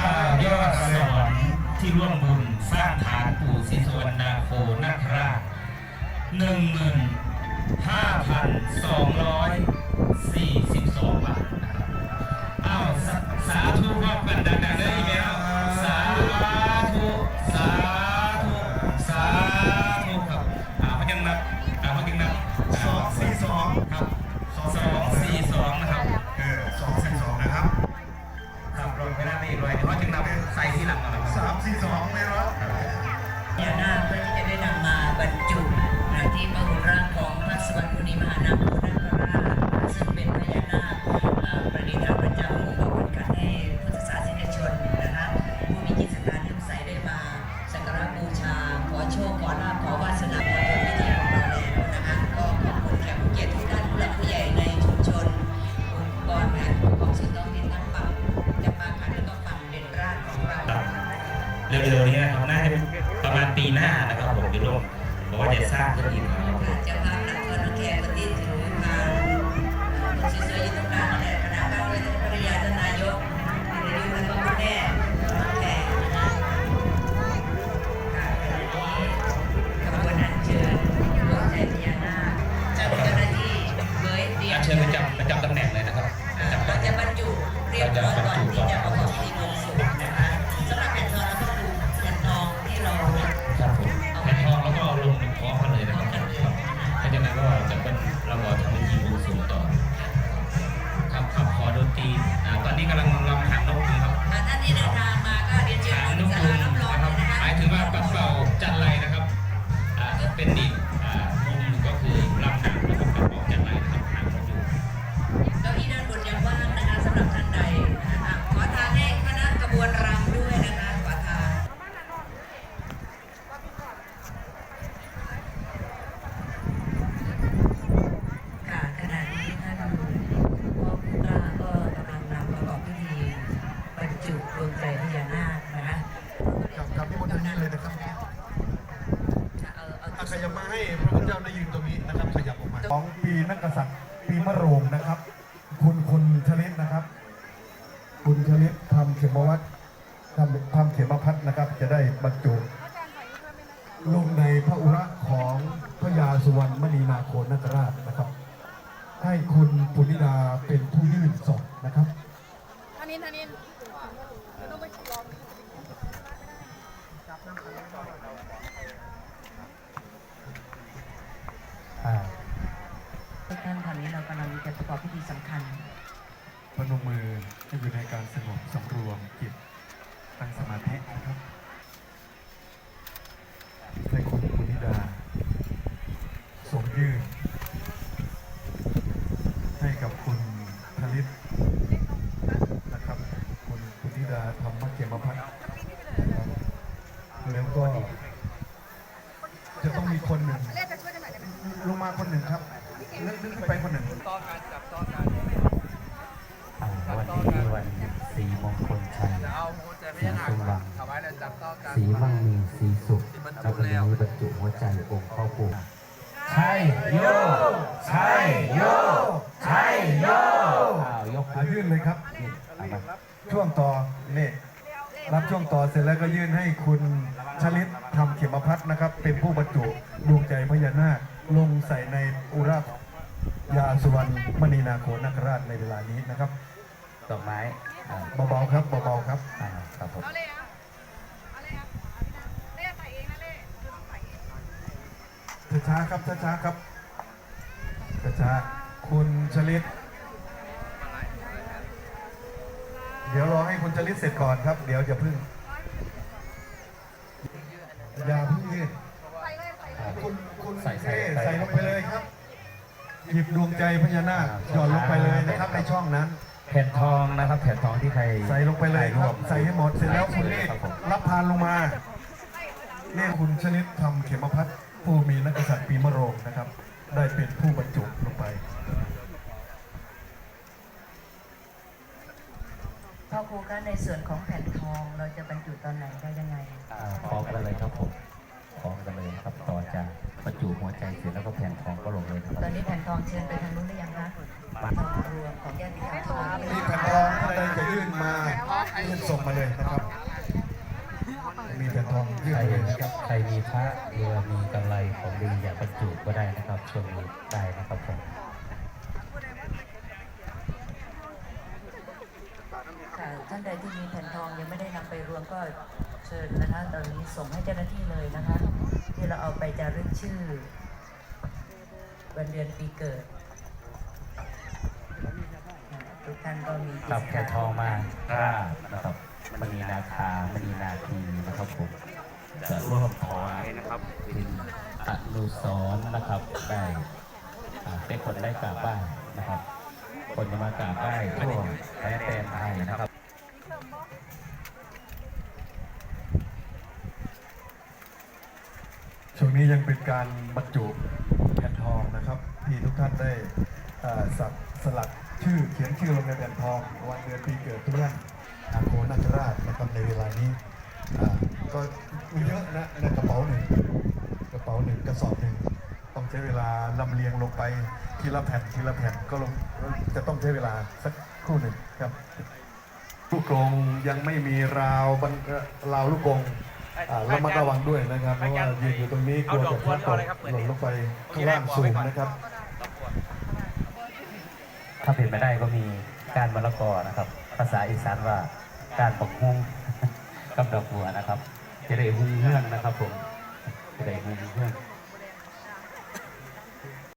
ข้ายอดสวรรค์ที่ร่วมบุญสร้างฐานปู่ศรีสุวรรณาโคนาคราชหนึ่งหมื่นห้าพันสองร้อย ขอโชค ขอลาภขอวาสนาขอผลพิธีของเราแล้วนะคะก็ขอบคุณแขกผู้เกียรติทุกท่านผู้หลักผู้ใหญ่ในชุมชนองค์กรนปกครองส่วนท้องถิ่นทั้งฝังจะมาขันแล้วก็ฝั่งเด่นราชของเราเร็วๆนี้นะครับน่าจะประมาณปีหน้านะครับผมจะร่วมบอกว่าจะสร้างขึ้นอีกนะครับจะพาหลักเงินแขกปฏิถือมาสวยๆอยู่ตรงกลางนั่นแหละคณะก้าวด้วยท่านภรรยาท่านนายก เรี ของปีนักกษัตริย์ปีมะโรงนะครับ คุณคุณชลิตนะครับ คุณชลิตทำเขมวัดทำทำเขมพัฒน์นะครับ จะได้บรรจุลงในพระอุระของพระยาสุวรรณมณีนาโคนาคราชนะครับ ให้คุณปุณิดาเป็นผู้ยื่นส่งนะครับอันนี้อัน ท่านตอนนี้เรากำลังจะประกอบพิธีสำคัญพนมมือให้อยู่ในการสงบสำรวมจิตตั้งสมาธินะครับให้คุณปุณิดาส่งยื่นให้กับคุณธลิตนะครับ คุณปุณิดาธรรมเกมพัฒน์นะครับแล้วก็จะต้องมีคนหนึ่งลงมาคนหนึ่งครับ เลื่อนขึ้นไปคนหนึ่งอ่าวันนี้วันสีมงคลชัยเอาหัวใจพสีญานาคสว่างถวายแล้วจับต่อกันสีมั่งมีสีสุขแล้ววันนี้บรรจุหัวใจองค์พ่อปู่ใช่โยใช่โยใช่โยอ้าวยกอ่ายื่นเลยครับเอามาช่วงต่อนี่รับช่วงต่อเสร็จแล้วก็ยื่นให้คุณชลิตทำเข็มพัดนะครับ เป็นผู้บรรจุดวงใจพญานาค ลงใส่ในอุระยาสุวรรณมณีนาโคนาคราชในเวลานี้นะครับดอกไม้อ่าเบาๆครับเบาๆครับอ่าครับผม เอาเลยอะเอาเลยอะเลขใส่เองนะเลขคือต้องใส่เองช้าๆครับช้าๆครับช้าๆคุณชลิต เดี๋ยวรอให้คุณชลิตเสร็จก่อนครับ เดี๋ยวจะพึ่งอย่าเพึ่งยื่น ใส่ใส่ใส่ลงไปเลยครับ หยิบดวงใจพญานาคหย่อนลงไปเลยนะครับในช่องนั้น แผ่นทองนะครับ แผ่นทองที่ใครใส่ลงไปเลยครับ ใส่ให้หมดเสร็จแล้วคุณรีบครับผมรับพานลงมาเนี่ยคุณชนิดทำเขมพัฒน์ผู้มีนักกษัตริย์ปีมะโรงนะครับ ได้เป็นผู้บรรจุลงไปพ่อครูคะในส่วนของแผ่นทองเราจะบรรจุ ยื่นส่งมาเลยนะครับ มีแผ่นทองยื่นใครมาเลยนะครับใครมีพระเรือมีกำไรของดีอยากบรรจุก็ได้นะครับช่วงนี้ได้นะครับผมค่ะท่านใดที่มีแผ่นทองยังไม่ได้นำไปรวมก็เชิญนะคะตอนนี้ส่งให้เจ้าหน้าที่เลยนะคะ ที่เราเอาไปจารึกชื่อ วันเดือนปีเกิดอ่า ทุกท่านก็มีกิรับจกรแผ่รนมทองมาห้านะครับมณีนาคามณีนาทีนะครับผมจะร่วมถวายนะครับเป็นอนุสรณ์นะครับได้อ่าเป็นคนได้กราบไหว้นะครับ คนจะมากราบไหว้ทั่วแท้แตนไทยนะครับ ช่วงนี้ยังเป็นการบรรจุแผ่นทองนะครับ ที่ทุกท่านได้เอ่อสักสลัก ชื่อเขียนชื่อลงในแผ่นทองวันเดือนปีเกิดทุกท่านอาโคนาคราชนะครับในเวลานี้ก็มีเยอะนะในกระเป๋าหนึ่งกระเป๋าหนึ่งกระสอบหนึ่งต้องใช้เวลาลำเลียงลงไปทีละแผ่นทีละแผ่นก็ลงจะต้องใช้เวลาสักครู่หนึ่งครับลูกกรงยังไม่มีราวบันราวลูกกรงอ่าระมัดระวังด้วยนะครับเพราะว่ายืนอยู่ตรงนี้กลัวจะพลัดตกหล่นลงไปข้างล่างสูงนะครับ ถ้าเป็นไม่ได้ก็มีการมะละกอนะครับ ภาษาอีสานว่าการปักฮุ้งกับดอกบัวนะครับ จะได้หุ้งเฮื่องนะครับผมจะได้หุ้งเฮื่อง